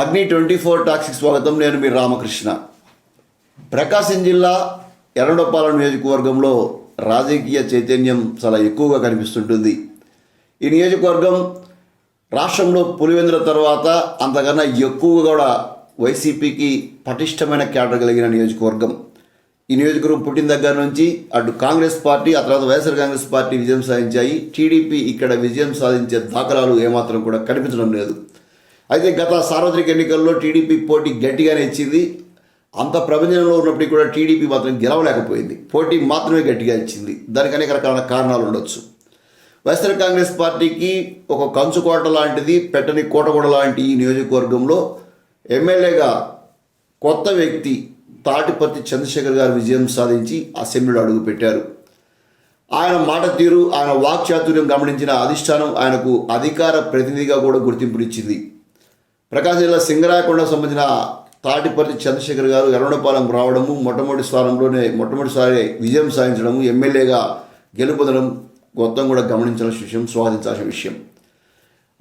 అగ్ని twenty four toxic స్వాగతం. నేను మీ రామకృష్ణ. ప్రకాశం జిల్లా ఎర్రడపాలెం నియోజకవర్గంలో రాజకీయ చైతన్యం చాలా ఎక్కువగా కనిపిస్తుంటుంది. ఈ నియోజకవర్గం రాష్ట్రంలో పులివెందుల తర్వాత అంతకన్నా ఎక్కువగా కూడా వైసీపీకి పటిష్టమైన క్యాడర్ కలిగిన నియోజకవర్గం. ఈ నియోజకవర్గం పుట్టిన దగ్గర నుంచి అటు కాంగ్రెస్ పార్టీ ఆ తర్వాత వైఎస్ఆర్ కాంగ్రెస్ పార్టీ విజయం సాధించాయి. టీడీపీ ఇక్కడ విజయం సాధించే దాఖలాలు ఏమాత్రం కూడా కనిపించడం లేదు. అయితే గత సార్వత్రిక ఎన్నికల్లో టీడీపీ పోటీ గట్టిగానే ఇచ్చింది. అంత ప్రపంచంలో ఉన్నప్పటికీ కూడా టీడీపీ మాత్రం గెలవలేకపోయింది. పోటీ మాత్రమే గట్టిగా ఇచ్చింది. దానికి అనేక రకాల కారణాలు ఉండొచ్చు. వైఎస్ఆర్ కాంగ్రెస్ పార్టీకి ఒక కంచుకోట లాంటిది పెట్టని కోటగూడ లాంటి ఈ నియోజకవర్గంలో ఎమ్మెల్యేగా కొత్త వ్యక్తి తాటిపర్తి చంద్రశేఖర్ గారు విజయం సాధించి అసెంబ్లీలో అడుగుపెట్టారు ఆయన మాట తీరు ఆయన వాక్చాతుర్యం గమనించిన అధిష్టానం ఆయనకు అధికార ప్రతినిధిగా కూడా గుర్తింపునిచ్చింది. ప్రకాశం జిల్లా సింగరాయకొండకు సంబంధించిన తాటిపర్తి చంద్రశేఖర్ గారు ఎర్రడపాలెం రావడము మొట్టమొదటి స్థానంలోనే మొట్టమొదటిసారి విజయం సాధించడము ఎమ్మెల్యేగా గెలుపొందడం మొత్తం కూడా గమనించాల్సిన విషయం స్వాధించాల్సిన విషయం.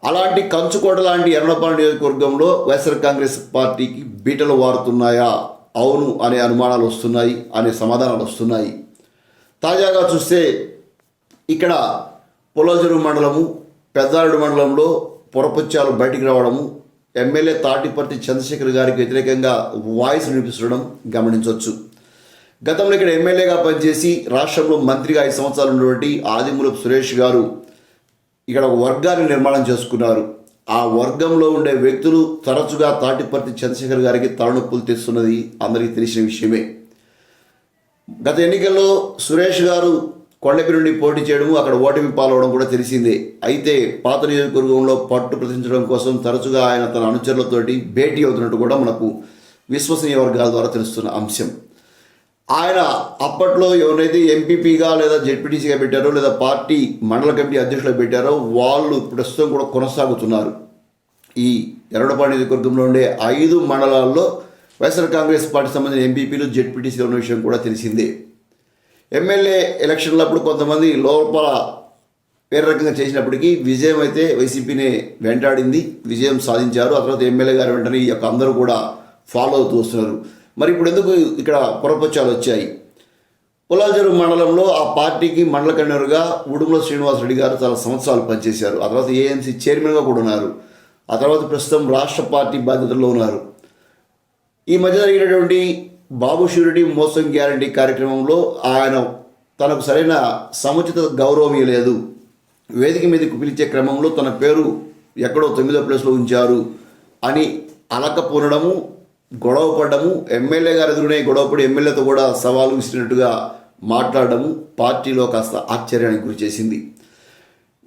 అలాంటి కంచుకోట లాంటి ఎర్రపాలెం నియోజకవర్గంలో వైఎస్ఆర్ కాంగ్రెస్ పార్టీకి బీటలు వారుతున్నాయా? అవును అనే అనుమానాలు వస్తున్నాయి అనే సమాధానాలు వస్తున్నాయి. తాజాగా చూస్తే ఇక్కడ పొలజరు మండలము పెద్దారెడ్డి మండలంలో పొరపుచ్చాలు బయటికి రావడము ఎమ్మెల్యే తాటిపర్తి చంద్రశేఖర్ గారికి వ్యతిరేకంగా వాయిస్ వినిపిస్తుండడం గమనించవచ్చు. గతంలో ఇక్కడ ఎమ్మెల్యేగా పనిచేసి రాష్ట్రంలో మంత్రిగా ఐదు సంవత్సరాలు ఉన్నటువంటి ఆదిమూలపు సురేష్ గారు ఇక్కడ ఒక వర్గాన్ని నిర్మాణం చేసుకున్నారు. ఆ వర్గంలో ఉండే వ్యక్తులు తరచుగా తాటిపర్తి చంద్రశేఖర్ గారికి తలనొప్పులు తెస్తున్నది అందరికీ తెలిసిన విషయమే. గత ఎన్నికల్లో సురేష్ గారు కొండపి నుండి పోటీ చేయడము అక్కడ ఓటమి పాల్గొనడం కూడా తెలిసిందే. అయితే పాత నియోజకవర్గంలో పట్టు ప్రదర్శించడం కోసం తరచుగా ఆయన తన అనుచరులతోటి భేటీ అవుతున్నట్టు కూడా మనకు విశ్వసనీయ వర్గాల ద్వారా తెలుస్తున్న అంశం. ఆయన అప్పట్లో ఎవరైతే ఎంపీపీగా లేదా జెడ్పీటీసీగా పెట్టారో లేదా పార్టీ మండల కమిటీ అధ్యక్షులు పెట్టారో వాళ్ళు ప్రస్తుతం కూడా కొనసాగుతున్నారు. ఈ ఎరడపాడు నియోజకవర్గంలో ఉండే ఐదు మండలాల్లో వైఎస్ఆర్ కాంగ్రెస్ పార్టీ సంబంధించిన ఎంపీపీలు జెడ్పీటీసీలు ఉన్న విషయం కూడా తెలిసిందే. ఎమ్మెల్యే ఎలక్షన్లప్పుడు కొంతమంది లోపల వేరే రకంగా చేసినప్పటికీ విజయం అయితే వైసీపీనే వెంటాడింది విజయం సాధించారు. ఆ తర్వాత ఎమ్మెల్యే గారు వెంటనే ఈ యొక్క అందరూ కూడా ఫాలో అవుతూ వస్తున్నారు. మరి ఇప్పుడు ఎందుకు ఇక్కడ పొరపచ్చాలు వచ్చాయి? పొలాజరు మండలంలో ఆ పార్టీకి మండల కన్వీనర్గా ఉడుమల శ్రీనివాసరెడ్డి గారు చాలా సంవత్సరాలు పనిచేశారు. ఆ తర్వాత ఏఎంసీ చైర్మన్గా కూడా ఉన్నారు. ఆ తర్వాత ప్రస్తుతం రాష్ట్ర పార్టీ బాధ్యతల్లో ఉన్నారు. ఈ మధ్య జరిగినటువంటి బాబు షూరిటీ మోసం గ్యారంటీ కార్యక్రమంలో ఆయన తనకు సరైన సముచిత గౌరవం ఇవ్వలేదు వేదిక మీదకు పిలిచే క్రమంలో తన పేరు ఎక్కడో తొమ్మిదో ప్లేస్లో ఉంచారు అని అలకపోనడము గొడవ పడము ఎమ్మెల్యే గారు ఎదురునే గొడవపడి ఎమ్మెల్యేతో కూడా సవాలు ఇస్తున్నట్టుగా మాట్లాడడము పార్టీలో కాస్త ఆశ్చర్యానికి గురి చేసింది.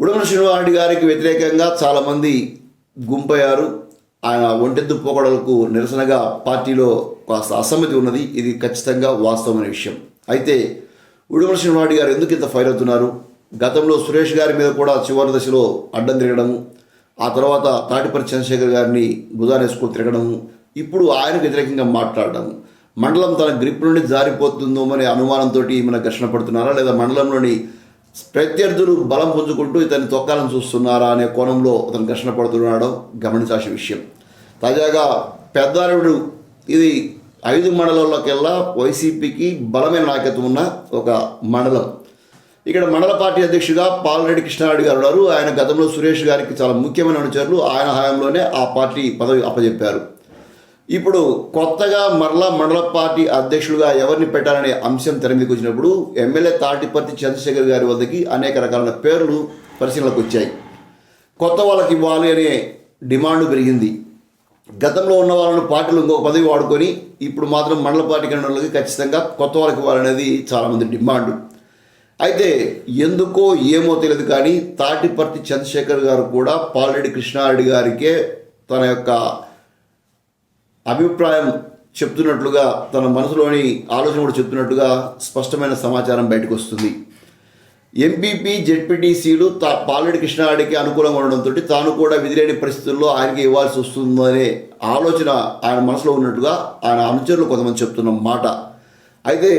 ఉడమల శ్రీనివారెడ్డి గారికి వ్యతిరేకంగా చాలామంది గుంపయ్యారు. ఆయన ఒంటెత్తు పోకడలకు నిరసనగా పార్టీలో కాస్త అసమ్మతి ఉన్నది. ఇది ఖచ్చితంగా వాస్తవమైన విషయం. అయితే ఉడుమల శ్రీనివాడి గారు ఎందుకు ఇంత ఫైర్ అవుతున్నారు? గతంలో సురేష్ గారి మీద కూడా చివరి దశలో అడ్డం తిరగడము ఆ తర్వాత తాటిపరి చంద్రశేఖర్ గారిని భుజానేసుకొని తిరగడము ఇప్పుడు ఆయనకు వ్యతిరేకంగా మాట్లాడడము మండలం తన గ్రిప్ నుండి జారిపోతుందో అనే అనుమానంతో మన ఘర్షణ పడుతున్నారా? లేదా మండలంలోని ప్రత్యర్థులు బలం పుంజుకుంటూ ఇతన్ని తొక్కాలని చూస్తున్నారా అనే కోణంలో అతను ఘర్షణ పడుతున్నాడో. గమనించాల్సిన విషయం. తాజాగా పెద్దారెడ్డు ఇది ఐదు మండలాల్లోకెల్లా వైసీపీకి బలమైన నాయకత్వం ఉన్న ఒక మండలం. ఇక్కడ మండల పార్టీ అధ్యక్షుడిగా పాలరెడ్డి కృష్ణారెడ్డి గారు ఉన్నారు. ఆయన గతంలో సురేష్ గారికి చాలా ముఖ్యమైన అనుచరులు. ఆయన హయాంలోనే ఆ పార్టీ పదవి అప్పజెప్పారు. ఇప్పుడు కొత్తగా మరలా మండల పార్టీ అధ్యక్షులుగా ఎవరిని పెట్టాలనే అంశం తెర మీదకి వచ్చినప్పుడు ఎమ్మెల్యే తాటిపర్తి చంద్రశేఖర్ గారి వద్దకి అనేక రకాల పేర్లు పరిశీలనకు వచ్చాయి. కొత్త వాళ్ళకి ఇవ్వాలి అనే డిమాండ్ పెరిగింది. గతంలో ఉన్న వాళ్ళని పార్టీలు ఇంకో పదవి వాడుకొని ఇప్పుడు మాత్రం మండల పార్టీ కన్వీనర్లకి ఖచ్చితంగా కొత్త వాళ్ళకి ఇవ్వాలనేది చాలామంది డిమాండ్. అయితే ఎందుకో ఏమో తెలియదు కానీ తాటిపర్తి చంద్రశేఖర్ గారు కూడా పాలరెడ్డి కృష్ణారెడ్డి గారికే తన యొక్క అభిప్రాయం చెప్తున్నట్లుగా తన మనసులోని ఆలోచన కూడా చెప్తున్నట్టుగా స్పష్టమైన సమాచారం బయటకు వస్తుంది. ఎంపీపీ జెడ్పీటీసీలు తా పాలరెడ్డి కృష్ణారెడ్డికి అనుకూలంగా ఉండడంతో తాను కూడా విధిలేని పరిస్థితుల్లో ఆయనకి ఇవ్వాల్సి వస్తుందనే ఆలోచన ఆయన మనసులో ఉన్నట్టుగా ఆయన అనుచరులు కొంతమంది చెప్తున్న మాట. అయితే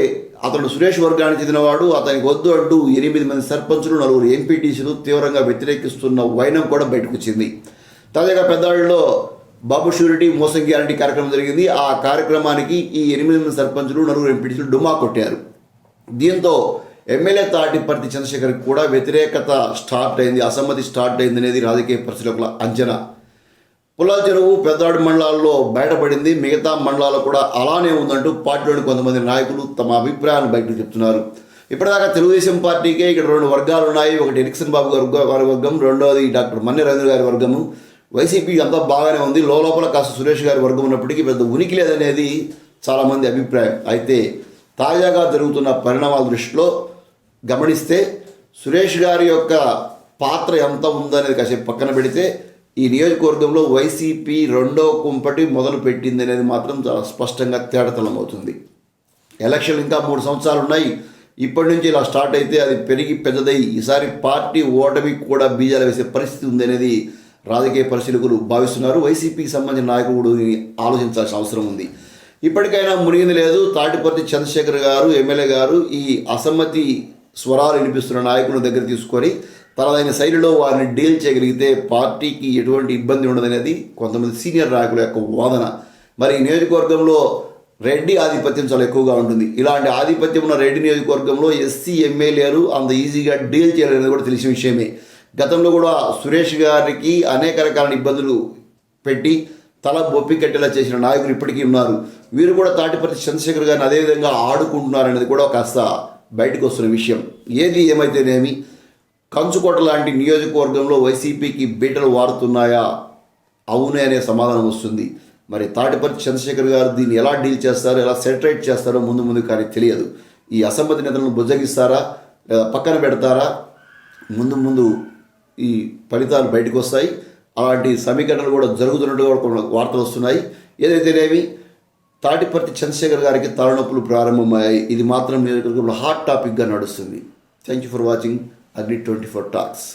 అతను సురేష్ వర్గానికి చెందినవాడు అతనికి వద్దు అంటూ ఎనిమిది మంది సర్పంచులు నలుగురు ఎంపీటీసీలు తీవ్రంగా వ్యతిరేకిస్తున్న వైనం కూడా బయటకు వచ్చింది. తాజాగా పెద్దవాళ్ళలో బాబు షూరిటీ మోసం గ్యారంటీ కార్యక్రమం జరిగింది. ఆ కార్యక్రమానికి ఈ ఎనిమిది మంది సర్పంచులు నలుగురు ఎంపీటీసీలు డుమా కొట్టారు. దీంతో ఎమ్మెల్యే తాటిపర్తి చంద్రశేఖర్ కూడా వ్యతిరేకత స్టార్ట్ అయింది అసమ్మతి స్టార్ట్ అయింది అనేది రాజకీయ పరిశీలకుల అంచనా. పుల్లాల చెరువు పెద్దాడు మండలాల్లో బయటపడింది మిగతా మండలాల్లో కూడా అలానే ఉందంటూ పార్టీలోని కొంతమంది నాయకులు తమ అభిప్రాయాన్ని బయటకు చెప్తున్నారు. ఇప్పటిదాకా తెలుగుదేశం పార్టీకే ఇక్కడ రెండు వర్గాలు ఉన్నాయి. ఒకటి ఎరిక్సన్ బాబు గారి వర్గ- వారి వర్గం రెండవది డాక్టర్ మన్ని రవీంద్ర గారి వర్గము. వైసీపీ అంతా బాగానే ఉంది. లోపల కాస్త సురేష్ గారి వర్గం ఉన్నప్పటికీ పెద్ద ఉనికి లేదనేది చాలామంది అభిప్రాయం. అయితే తాజాగా జరుగుతున్న పరిణామాల దృష్టిలో గమనిస్తే సురేష్ గారి యొక్క పాత్ర ఎంత ఉందనేది కాసేపు పక్కన పెడితే ఈ నియోజకవర్గంలో వైసీపీ రెండో కుంపటి మొదలు పెట్టింది అనేది మాత్రం చాలా స్పష్టంగా తేడతలం అవుతుంది ఎలక్షన్లు ఇంకా మూడు సంవత్సరాలు ఉన్నాయి. ఇప్పటి నుంచి ఇలా స్టార్ట్ అయితే అది పెరిగి పెద్దదై ఈసారి పార్టీ ఓటమి కూడా బీజాలు వేసే పరిస్థితి ఉంది అనేది రాజకీయ పరిశీలకులు భావిస్తున్నారు. వైసీపీకి సంబంధించిన నాయకుడు ఆలోచించాల్సిన అవసరం ఉంది. ఇప్పటికైనా మునిగింది లేదు. తాటిపర్తి చంద్రశేఖర్ గారు ఎమ్మెల్యే గారు ఈ అసమ్మతి స్వరాలు వినిపిస్తున్న నాయకుల దగ్గర తీసుకొని తనదైన శైలిలో వారిని డీల్ చేయగలిగితే పార్టీకి ఎటువంటి ఇబ్బంది ఉండదనేది కొంతమంది సీనియర్ నాయకుల యొక్క వాదన. మరి ఈ నియోజకవర్గంలో రెడ్డి ఆధిపత్యం చాలా ఎక్కువగా ఉంటుంది. ఇలాంటి ఆధిపత్యం ఉన్న రెడ్డి నియోజకవర్గంలో ఎస్సీ ఎమ్మెల్యేలు అంత ఈజీగా డీల్ చేయలేదని కూడా తెలిసిన విషయమే. గతంలో కూడా సురేష్ గారికి అనేక రకాల ఇబ్బందులు పెట్టి తల బొప్పి కట్టేలా చేసిన నాయకులు ఇప్పటికీ ఉన్నారు. వీరు కూడా తాటిపర్తి చంద్రశేఖర్ గారిని అదేవిధంగా ఆడుకుంటున్నారనేది కూడా కాస్త బయటకు వస్తున్న విషయం. ఏది ఏమైతేనేమి కంచుకోట లాంటి నియోజకవర్గంలో వైసీపీకి బీటలు వారుతున్నాయా? అవునే అనే సమాధానం వస్తుంది. మరి తాటిపర్తి చంద్రశేఖర్ గారు దీన్ని ఎలా డీల్ చేస్తారో ఎలా సెటరేట్ చేస్తారో ముందు ముందు కానీ తెలియదు. ఈ అసమ్మతి నేతలను బుజ్జగిస్తారా లేదా పక్కన పెడతారా? ముందు ముందు ఈ ఫలితాలు బయటకు వస్తాయి అలాంటి సమీకరణలు కూడా జరుగుతున్నట్టుగా కూడా వార్తలు వస్తున్నాయి. ఏదైతేనేమి తాటిపర్తి చంద్రశేఖర్ గారికి తలనొప్పులు ప్రారంభమయ్యాయి. ఇది మాత్రం నియోజకవర్గంలో హాట్ టాపిక్గా నడుస్తుంది. Thank you for watching Agni twenty four talks